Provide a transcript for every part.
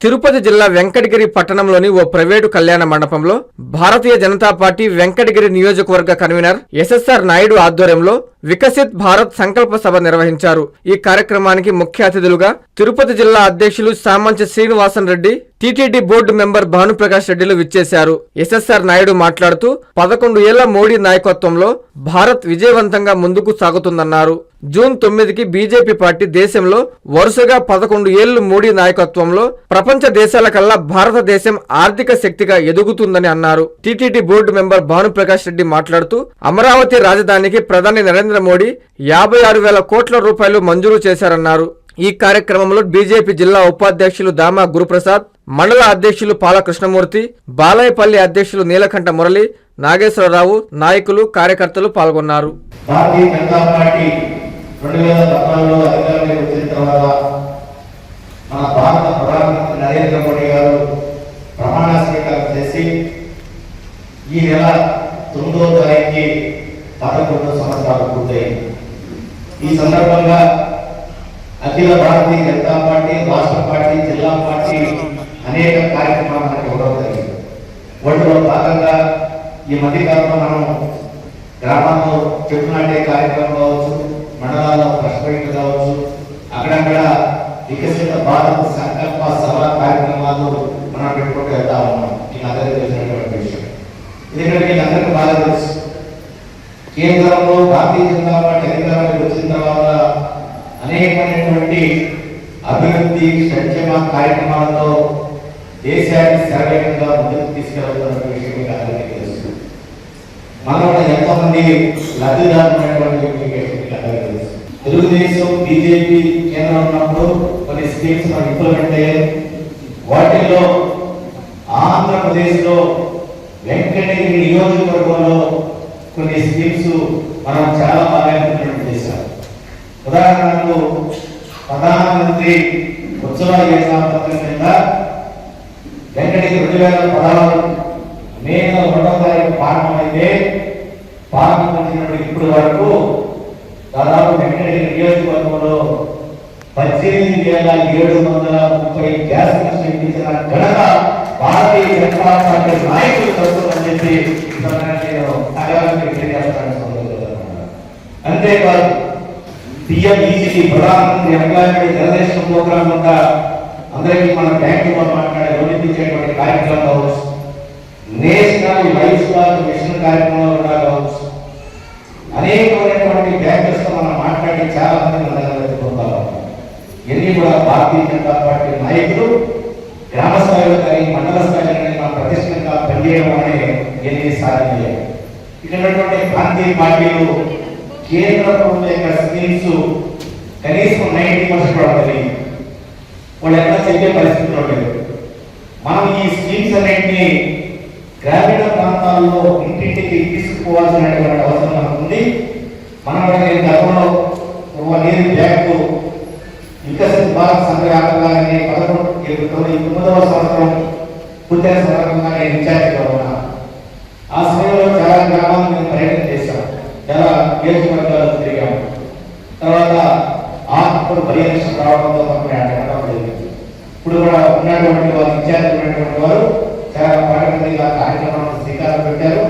తిరుపతి జిల్లా వెంకటగిరి పట్టణంలోని ఓ ప్రైవేటు కళ్యాణ మండపంలో భారతీయ జనతా పార్టీ వెంకటగిరి నియోజకవర్గ కన్వీనర్ ఎస్ఎస్ఆర్ నాయుడు ఆధ్వర్యంలో వికసిత్ భారత్ సంకల్ప సభ నిర్వహించారు. ఈ కార్యక్రమానికి ముఖ్య అతిథులుగా తిరుపతి జిల్లా అధ్యక్షులు Samanchi Srinivasan Reddy TTD board member Bhanuprakash రెడ్డిలు విచ్చేశారు. ఎస్ఎస్ఆర్ నాయుడు మాట్లాడుతూ పదకొండు ఏళ్ళ మోడీ నాయకత్వంలో భారత్ విజయవంతంగా ముందుకు సాగుతుందన్నారు. జూన్ తొమ్మిదికి బీజేపీ పార్టీ దేశంలో వరుసగా పదకొండు ఏళ్ళు మోడీ నాయకత్వంలో ప్రపంచ దేశాల కల్లా భారతదేశం ఆర్థిక శక్తిగా ఎదుగుతుందని అన్నారు. TTD board member Bhanuprakash Reddy మాట్లాడుతూ అమరావతి రాజధానికి ప్రధాని నరేంద్ర మోడీ యాభై ఆరు వేల కోట్ల రూపాయలు మంజూరు చేశారన్నారు. ఈ కార్యక్రమంలో బీజేపీ జిల్లా ఉపాధ్యక్షులు దామా గురుప్రసాద్ మండల అధ్యక్షులు పాల కృష్ణమూర్తి బాలాయపల్లి అధ్యక్షులు నీలకంఠ మురళి నాగేశ్వరరావు నాయకులు కార్యకర్తలు పాల్గొన్నారు. భారతీయ జనతా పార్టీ రెండు వేల పద్నాలుగులో అధికారంలోకి వచ్చిన తర్వాత మన భారత ప్రధానమంత్రి నరేంద్ర మోడీ గారు ప్రమాణ స్వీకారం చేసి ఈ నెల తొమ్మిదో తారీఖు పదకొండు సంవత్సరాలు పూర్తయింది ఈ సందర్భంగా అఖిల భారతీయ జనతా పార్టీ రాష్ట్ర పార్టీ జిల్లా పార్టీ అనేక కార్యక్రమాలు మనకు ఇవ్వడం జరిగింది. వాటిలో భాగంగా ఈ మధ్యకాలంలో మనం గ్రామాల్లో చెట్టు నాటే కార్యక్రమం కావచ్చు మండలాల్లో ప్రశ్నలు కావచ్చు అక్కడక్కడ వికసిత భారత్ సంకల్ప సభ కార్యక్రమాలు మనం పెట్టుకుంటూ వెళ్తా ఉన్నాం. ఈ అందరికీ తెలిసినటువంటి విషయం. ఎందుకంటే అందరికీ బాగా తెలుసు. కేంద్రంలో భారతీయ జనతా పార్టీ అధికారంలోకి వచ్చిన తర్వాత అనేకమైనటువంటి అభివృద్ధి సంక్షేమ కార్యక్రమాలతో దేశాన్ని సరళంగా ముందుకు తీసుకెళ్తున్న విషయం మీకు అందరికీ తెలుసు. మనలో ఎంతో మంది లబ్ధిదారులైనటువంటి తెలుసు. తెలుగుదేశం బీజేపీ కేంద్రం ఉన్నప్పుడు కొన్ని స్కీమ్స్ మనం ఇంప్లిమెంట్ అయ్యాయి. వాటిల్లో ఆంధ్రప్రదేశ్లో వెంకటగిరి నియోజకవర్గంలో కొన్ని స్కీమ్స్ మనం చాలా బాగా ఇంప్లిమెంట్ చేశాం. ఉదాహరణకు ప్రధానమంత్రి ఉత్సవ యోజన పథకం కింద వెంకటి రెండు వేల పదహారు మే నెల రెండవ తారీఖు ప్రారంభమైతే ప్రారంభించినప్పటికి ఇప్పటి వరకు దాదాపు వెంకటగిరి నియోజకవర్గంలో పద్దెనిమిది వేల ఏడు వందల ముప్పై గ్యాస్ కనెక్షన్ ఇప్పించిన ఘనత భారతీయ జనతా పార్టీ నాయకులు తప్పుతుందని చెప్పి ఈ సందర్భంగా నేను నగరానికి తెలియజేస్తాను సోదరులారా. అంతేకాదు పిఎంఈజీ ప్రధానమంత్రి ఎంప్లాయ్మెంట్ జనరేషన్ ప్రోగ్రామ్ కింద అందరికీ మన బ్యాంకులో మాట్లాడే వినిపించేటువంటి కార్యక్రమం కావచ్చు. నేషనల్ లైఫ్ స్టాక్ మిషన్ కార్యక్రమంలో కూడా కావచ్చు. అనేకమైనటువంటి బ్యాంకర్స్తో మనం మాట్లాడి చాలా మంది మన దగ్గర వెతుకుంటాం ఇవన్నీ కూడా భారతీయ జనతా పార్టీ నాయకులు గ్రామ స్థాయిలో కానీ మండల స్థాయిలో కానీ మన ప్రతిష్టంగా పనిచేయడం అనే ఎన్ని సాధ్యమే ఇక్కడ ఉన్నటువంటి పార్టీలు కేంద్ర ప్రభుత్వం యొక్క స్కీమ్స్ కనీసం నైన్టీ పర్సెంట్ పడుతుంది వాళ్ళు ఎంత చెప్పే పరిస్థితిలో లేదు మనం ఈ స్కీమ్స్ అన్నింటినీ గ్రామీణ ప్రాంతాల్లో ఇంటింటికి తీసుకుపోవాల్సినటువంటి అవసరం మనకు ఉంది మనం కూడా నేను గతంలో నీరు బ్యాగ్ వికసిత భారత్ సంఘవ్యాప్తంగానే పదకొండు ఇరవై తొమ్మిదవ సంవత్సరం పూర్తయిన సందర్భంగా నేను ఇన్ఛార్జిగా ఉన్నాను ఆ సమయంలో చాలా గ్రామాలు నేను పర్యటన నియోజకవర్గాలు తిరిగాం. తర్వాత ఆత్మకుడు పరిరక్షణ రావడంతో తప్పని అడగడం జరిగింది. ఇప్పుడు కూడా ఉన్నటువంటి వారు ఇన్ఛార్జ్ వారు చాలా పడకగా కార్యక్రమాన్ని శ్రీకారం పెట్టారు.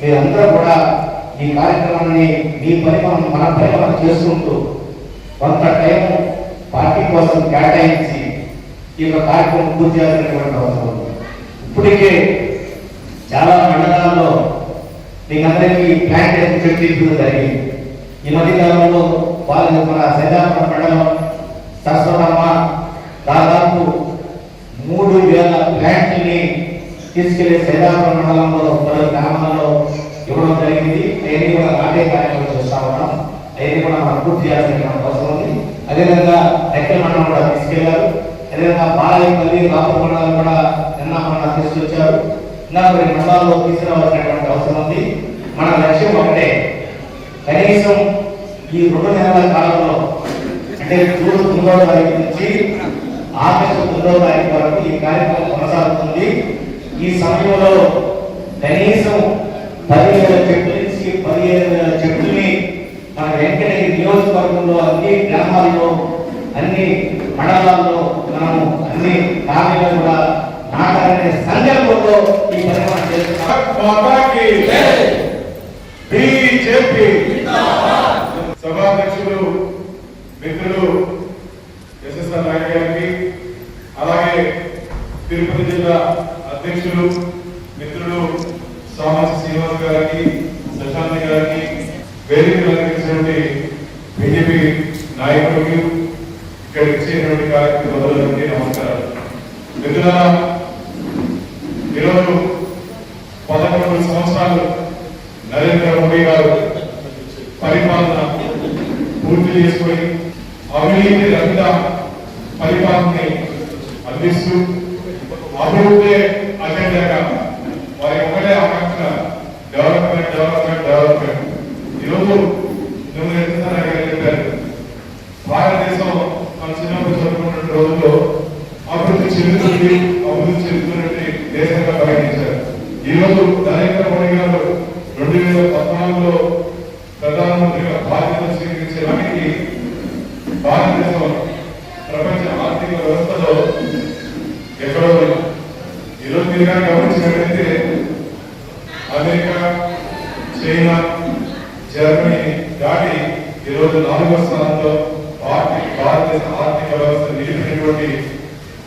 మీరందరూ కూడా ఈ కార్యక్రమాన్ని మీ పని మనం మన పని మనం చేసుకుంటూ కొంత టైం పార్టీ కోసం కేటాయించి ఈ యొక్క కార్యక్రమం పూర్తి చేయాల్సినటువంటి అవసరం ఉంది. ఇప్పటికే చాలా మండలాల్లో మీకు అందరికీ చేసి చర్చించడం జరిగింది. ఈ మధ్య కాలంలో వాళ్ళు మన సైదాపురం మండలం సరస్వరమ్మ దాదాపు మూడు వేల ప్లాంట్ని తీసుకెళ్ళి సైదాపురం మండలంలో మరో గ్రామాల్లో ఇవ్వడం జరిగింది. అవన్నీ కూడా నాటే కార్యక్రమం చేస్తా ఉన్నాం. అవన్నీ కూడా మనం పూర్తి చేయాల్సిన అవసరం ఉంది. అదేవిధంగా ఎక్కల మండలం కూడా తీసుకెళ్ళారు. అదేవిధంగా బాలయ్యపల్లి రాపూర్ మండలం కూడా నిన్న మన తీసుకొచ్చారు. ఇంకా కొన్ని మండలాల్లో తీసుకురావాల్సినటువంటి అవసరం ఉంది. మన లక్ష్యం ఒకటే కనీసం ఈ రెండు నెలల కాలంలో అంటే జూన్ తొమ్మిదవ తారీఖు నుంచి ఆగస్టు తొమ్మిదవ తారీఖు వరకు ఈ కార్యక్రమం కొనసాగుతుంది. ఈ సమయంలో కనీసం పదిహేను చెట్ల నుంచి పదిహేను వేల చెట్లని మన వెంకటగిరి నియోజకవర్గంలో అన్ని గ్రామాల్లో అన్ని మండలాల్లో మనము అన్ని కాలనీలు కూడా నాటాలనే సంకల్పంతో మాతాకి బీజేపీ. సభాధ్యక్షులు మిత్రులు ఎస్ఎస్ఆర్ నాయుడు గారికి అలాగే తిరుపతి జిల్లా అధ్యక్షులు మిత్రులు సామాజ శ్రీనివాస్ గారికి శశాంతి గారికి వేదిక అలంకరించినటువంటి బీజేపీ నాయకులకు ఇక్కడ ఇచ్చేటువంటి కార్యక్రమాలకి నమస్కారాలు. మిత్రులారా ఈరోజు పదకొండు సంవత్సరాలు నరేంద్ర మోడీ గారు పరిపాలన పూర్తి చేసుకొని అవినీతి రహిత పరిపాలనని అందిస్తూ అభివృద్ధి అజెండాగా వారి ఒకటే ఆకాంక్ష డెవలప్మెంట్ డెవలప్మెంట్ డెవలప్మెంట్. ఈరోజు నువ్వు ఎంత చెప్పారు. భారతదేశం మన చిన్నప్పుడు చదువుకున్న రోజుల్లో అభివృద్ధి చెందుతుంది అభివృద్ధి చెందుతున్నట్టు దేశంగా పరిగణించారు. మోడీ గారు రెండు వేల పద్నాలుగులో ప్రధానమంత్రిగా బాధ్యత స్వీకరించడానికి భారతదేశం ప్రపంచ ఆర్థిక వ్యవస్థలో ఎక్కడో ఈరోజు మీరు కానీ గమనించినట్లయితే అమెరికా చైనా జర్మనీ దాటి ఈరోజు నాలుగో స్థానంలో భారత భారతదేశ ఆర్థిక వ్యవస్థ నిలిపినటువంటి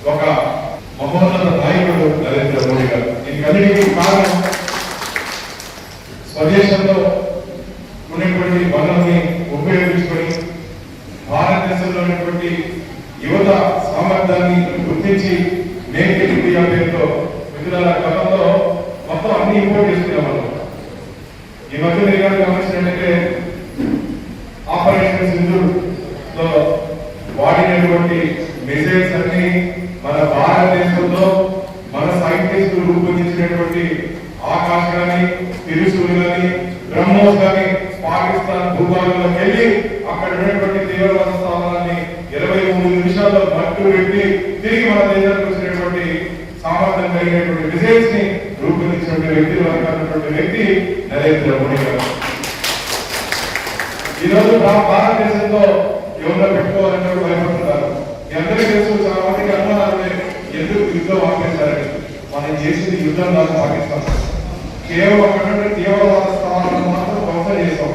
ఒక మహోన్నత నాయకుడు నరేంద్ర మోడీ గారు దీనికన్నిటికీ కారణం స్వదేశంలో ఉన్నటువంటి వనరుల్ని ఉపయోగించుకొని భారతదేశంలో ఉన్నటువంటి యువత సామర్థ్యాన్ని గుర్తించి మేక్ ఇండియా పేరుతో మిత్రుల గతంలో మొత్తం అన్ని ఇంపోర్ట్ చేసుకున్నాం ఈ మధ్య మీరు కనుక గమనించినట్లయితే ఆపరేషన్ సింధూర్ వాడినటువంటి మెసేజ్ అన్ని మన భారతదేశంలో మన సైంటిస్టులు రూపొందించినటువంటి ఆకాశ కానీ తిరుసూరు కానీ బ్రహ్మోస్ కానీ పాకిస్తాన్ భూభాగంలోకి వెళ్ళి అక్కడ ఉన్నటువంటి తీవ్రవాద నిమిషాల్లో పెట్టి తిరిగి మన దేశానికి వచ్చినటువంటి సామర్థ్యం కలిగినటువంటి డిజైన్స్ని రూపొందించినటువంటి వ్యక్తి వర్గాలటువంటి వ్యక్తి నరేంద్ర మోడీ గారు. ఈరోజు రోజు భారతదేశంలో ఎవరిలో పెట్టుకోవాలని భయపడుతున్నారు. ఎందరికీ తెలుసు చాలా మందికి అనుమానాలే ఎందుకు యుద్ధం ఆపేశారని? మనం చేసింది యుద్ధం కాదు పాకిస్తాన్. కేవలం అక్కడ తీవ్రవాద స్థానాలను మాత్రం ధ్వంసం చేస్తాం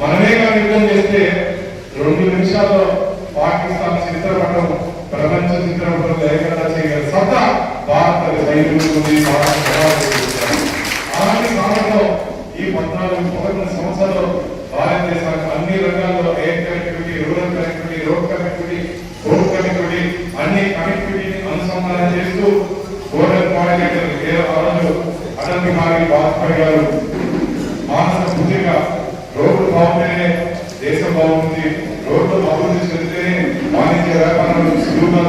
మనమే కానీ యుద్ధం చేస్తే రెండు నిమిషాల్లో పాకిస్తాన్ చరిత్ర పట్టడం చిత్రపటం లేకుండా చేయగల సత్తా భారత సైనికులకు అలాంటి కాలంలో ఈ పద్నాలుగు పదకొండు సంవత్సరాలు భారతదేశానికి అన్ని రంగాల్లో air connectivity rural connectivity road connectivity road connectivity అన్ని కనెక్టివిటీని అనుసంధానం చేస్తూ గోల్డెన్ కోఆర్డినేటర్ ఏ రోజు అటల్ బిహారీ వాజ్పేయి గారు మానస బుద్ధిగా రోడ్లు బాగుంటేనే దేశం బాగుంటుంది రోడ్లు అభివృద్ధి చెందితేనే వాణిజ్య వ్యాపారాలు సులువుగా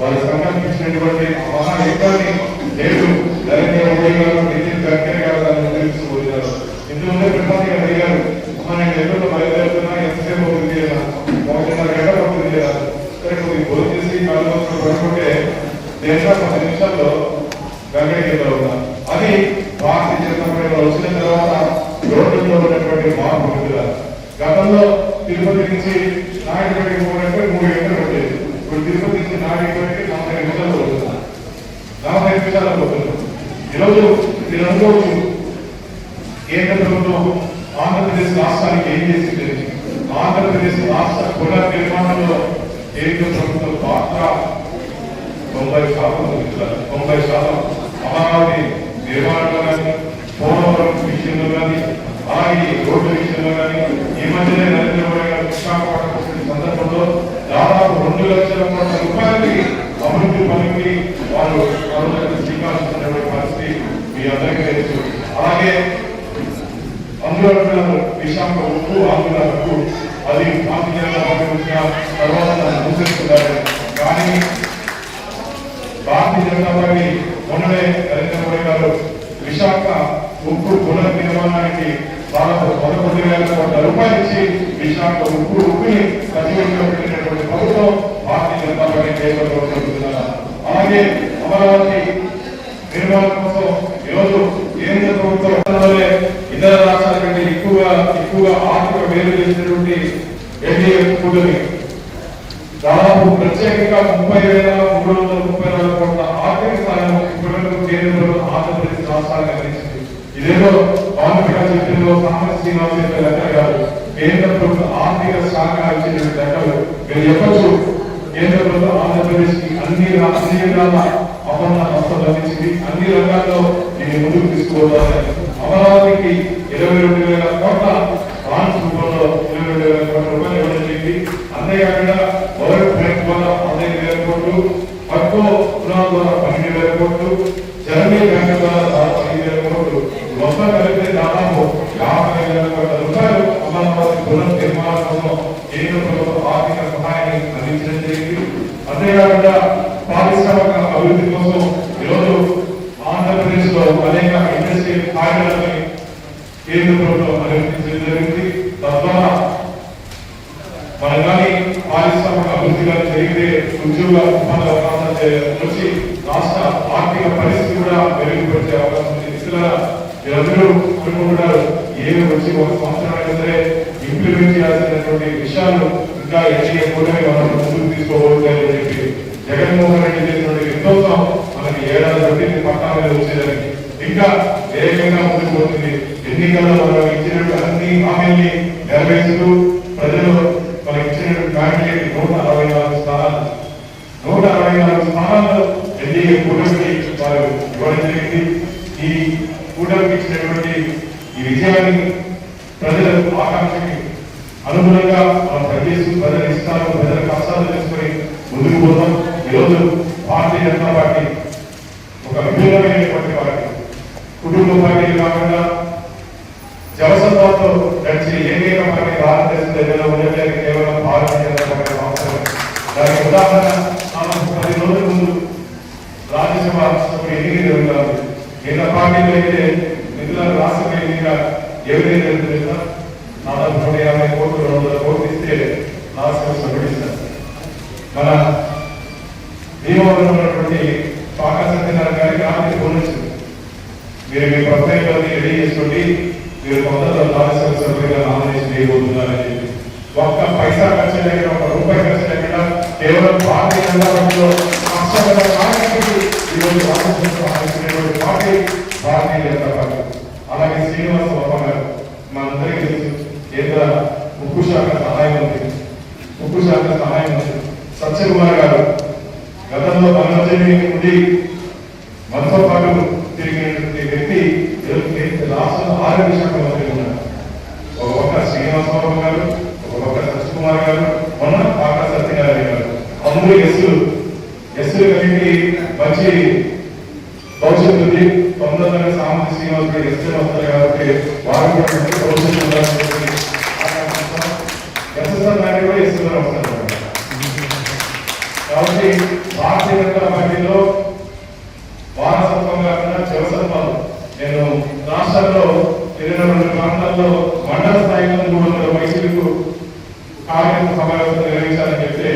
జరుగుతాయని ఒక మహా యజ్ఞాన్ని నేడు నరేంద్ర మోడీ గారు నితిన్ గడ్కరీ గారు దాన్ని తెలుసుకోబోతున్నారు ఇందులో ప్రధాని గారు అడిగారు మన ఎన్నికల్లో బయలుదేరుతున్నా ఎంతసేపు ఒకటిన్నర గంట సరే భోజనం చేసి నాలుగు వందలు పడుకుంటే పది నిమిషాల్లో గంగకి అది భారతీయ జనతా పార్టీ వచ్చిన తర్వాత రోడ్డులో ఉన్నటువంటి మార్పు గతంలో తిరుపతి నుంచి నాయుడుపేటకి పోవాలంటే మూడు గంటలు పట్టేది ఇప్పుడు తిరుపతి నుంచి నాయుడుపేటకి నలభై నిమిషాలు పడుతుంది నలభై నిమిషాలు పడుతుంది ఈరోజు మీరు అనుకోవచ్చు కేంద్ర ప్రభుత్వం ఆంధ్రప్రదేశ్ రాష్ట్రానికి ఏం చేసింది ఆంధ్రప్రదేశ్ రాష్ట్ర పునర్నిర్మాణంలో కేంద్ర ప్రభుత్వం పాత్ర తొంభై శాతం మిత్రులారా, తొంభై శాతం అమరావతి నిర్మాణంలో కానీ పోలవరం విషయంలో కానీ అలాగే ఈ రోడ్ల విషయంలో కానీ ఈ మధ్యనే నరేంద్ర మోడీ గారు విశాఖపట్నం వచ్చిన సందర్భంలో దాదాపు రెండు లక్షల కోట్ల రూపాయలకి అభివృద్ధి పనికి వారు పనులకు శ్రీకారం చుట్టినటువంటి పరిస్థితి మీ అందరికీ తెలుసు అలాగే అందులో అంటున్నారు ఉప్పు అది భారతీయ తర్వాత మూసేస్తున్నారు కానీ భారతీయ జనతా పార్టీ మొన్ననే నరేంద్ర మోడీ గారు విశాఖ ఉక్కు పునర్నిర్మాణానికి దాదాపు పదకొండు వేల కోట్ల రూపాయలు ఇచ్చి విశాఖ ఉక్కు ఉక్కుని సజీవంగా పెట్టినటువంటి ప్రభుత్వం భారతీయ జనతా పార్టీ అలాగే అమరావతి నిర్మాణం కోసం ఈరోజు కేంద్ర ప్రభుత్వం ఎక్కువగా ఆర్థిక మేలు చేసినటువంటి ఎన్డీఏ కూటమి. దాదాపు ప్రత్యేకంగా ముప్పై వేల మూడు వందల ముప్పై నాలుగు కోట్ల ఆర్థిక సాయం ఇప్పటివరకు కేంద్ర ఆంధ్రప్రదేశ్ రాష్ట్రానికి అందించింది. ఇదేదో పవన్ కళ్యాణ్ చెప్పిందో సామాన్య శ్రీనివాస్ చెప్పే లెక్క కాదు. కేంద్ర ప్రభుత్వ ఆర్థిక శాఖ ఇచ్చిన లెక్కలు మీరు చెప్పచ్చు. కేంద్ర ప్రభుత్వం ఆంధ్రప్రదేశ్కి అన్ని అన్ని విధాల అపన్న సంస్థలు అందించింది. అన్ని రంగాల్లో దీన్ని ముందుకు తీసుకుపోతారని అమరావతికి ఇరవై రెండు వేల కోట్ల బాండ్స్ రూపంలో ఇరవై రెండు వేల కోట్ల రూపాయలు ఇవ్వడం జరిగింది. అంతేకాకుండా వరల్డ్ బ్యాంక్ ద్వారా పదహైదు వేల కోట్లు పక్కో రుణాల ద్వారా పన్నెండు వేల కోట్లు జర్మనీ బ్యాంక్ ద్వారా పదిహేను వేల కోట్లు మొత్తం కలిపితే దాదాపు యాభై వేల కోట్ల రూపాయలు అమరావతి పునః నిర్మాణం కోసం కేంద్ర ప్రభుత్వం ఆర్థిక సహాయాన్ని అందించడం జరిగింది అంతేకాకుండా పారిశ్రామిక అభివృద్ధి కోసం ఈరోజు ఆంధ్రప్రదేశ్లో అనేక ఇండస్ట్రియల్ కారిడార్లని కేంద్ర ప్రభుత్వం అనుమతించడం జరిగింది తద్వారా మన కానీ పారిశ్రామిక అభివృద్ధి కానీ జరిగితే ఉద్యోగ ఉపాధి అవకాశాలు చే- వచ్చి రాష్ట్ర ఆర్థిక పరిస్థితి కూడా మెరుగుపరిచే అవకాశం ఉంది. ఇతరుల మీరందరూ అనుకుంటున్నారు ఏమి వచ్చి ఒక సంవత్సరం అయినా సరే ఇంప్లిమెంట్ చేయాల్సినటువంటి విషయాలు ఇంకా ఎన్డీఏ కూడా మనం ముందుకు తీసుకోబోతుందని చెప్పి జగన్మోహన్ రెడ్డి చేసినటువంటి విధ్వంసం మనకి ఏడాది పట్టింది పట్టా మీద వచ్చేదానికి ఇంకా వేగంగా ముందుకు పోతుంది? ఎన్నికల్లో మనం ఇచ్చినటువంటి అన్ని హామీల్ని నెరవేరుస్తూ ప్రజలు మనకి ఇచ్చినటువంటి క్యాండిడేట్ నూట అరవై నాలుగు స్థానాలు. నూట అరవై నాలుగు స్థానాల్లో ఎన్డీఏ కూటమికి వారు ఇవ్వడం జరిగింది ఈ కూటమికి ఇచ్చినటువంటి ఈ విజయాన్ని ప్రజల ఆకాంక్షకి అనుగుణంగా మనం పనిచేస్తూ ప్రజల ఇష్టాలు ప్రజల కష్టాలు తెలుసుకొని ముందుకు పోతాం. ఈరోజు భారతీయ జనతా పార్టీ ఒక విభిన్నమైనటువంటి పార్టీ. కుటుంబ పార్టీలు కాకుండా జవసత్వంతో నడిచి ఏకైక పార్టీ భారతదేశం దగ్గర ఉన్నట్లయితే కేవలం భారతీయ జనతా పార్టీ మాత్రమే. దానికి ఉదాహరణ మనం పది రోజుల ముందు రాజ్యసభ ఎన్నిక జరుగుతుంది నిన్న పార్టీలో అయితే నిధుల రాష్ట్ర ఎన్నిక ఏ విధంగా జరుగుతుంది నూట యాభై కోట్లు రెండు వందల కోట్లు ఇస్తే సభ్యుడు మన భీమవరంలో ఉన్నటువంటి పాక సత్యనారాయణ గారికి ఆర్థిక ఫోన్ వచ్చింది మీరు మీ ప్రొఫైల్ని రెడీ చేసుకోండి మీరు కొందరు రాజ్యసభ సభ్యులుగా నామినేషన్ చేయబోతున్నారని చెప్పి ఒక్క పైసా ఖర్చు లేకుండా ఒక రూపాయి ఖర్చు లేకుండా కేవలం పార్టీ కష్టపడ్డ ఈరోజు రాజ్యసభ పార్టీ భారతీయ జనతా పార్టీ. అలాగే శ్రీనివాస వర్మ గారు మనందరికీ తెలుసు కేంద్ర ఉక్కు శాఖ సహాయం మంత్రి. ఉక్కు శాఖ సహాయం మంత్రి. సత్యకుమార్ గారు గతంలో పనులు ఉండి మనతో పాటు తిరిగినటువంటి వ్యక్తి రాష్ట్ర ఆరోగ్య శాఖ మంత్రి ఉన్నారు. ఒక పక్క శ్రీనివాసరావు గారు ఒక పక్క సత్యకుమార్ గారు మొన్న పాక సత్యనారాయణ గారు. అందరూ ఎస్సులు. ఎస్సులు కలిపి మంచి భవిష్యత్తు ఉంది తొందరగా సామాజిక శ్రీనివాస్ గారు ఎస్సులు వస్తారు కాబట్టి వారు కూడా భవిష్యత్తు ఉండాలని ఎస్ఎస్ఆర్ నాయుడు కూడా ఎస్సులో వస్తారు. కాబట్టి భారతీయ జనతా పార్టీలో వారసత్వం కాకుండా చివసత్వాలు నేను రాష్ట్రంలో ఇరవై రెండు ప్రాంతాల్లో మండల స్థాయిలో మూడు వందల వైసీలకు కార్యక్రమ సమావేశం నిర్వహించాలని చెప్తే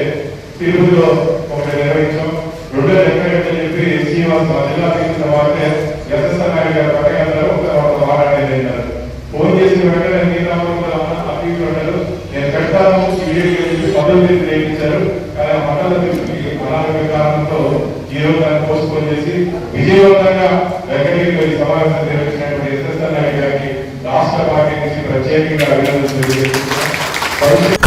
తిరుపతిలో ఒకటి నిర్వహించాం రెండో ఎక్కడెక్కడని చెప్పి శ్రీనివాస్ మా జిల్లా తీసుకున్న వారితే ఎస్ఎస్ఆర్ నాయుడు గారు పట్టగలరు ఒక వారాన్ని అన్నారు ఫోన్ చేసిన వెంటనే నీరామం అటు ఇటు అన్నారు నేను పెడతాను వీడియో చెప్పి పద్ధతి నేర్పించారు కానీ ఆ పద్ధతి అనారోగ్య కారణంతో ఈ రోజు దాన్ని పోస్ట్ పోన్ చేసి విజయవంతంగా వెంకటగిరి వెళ్ళి సమావేశం నిర్వహించినటువంటి ఎస్ఎస్ఆర్ నాయుడు గారికి రాష్ట్ర పార్టీ నుంచి ప్రత్యేకంగా అభినందనలు తెలియజేస్తున్నాను భవిష్యత్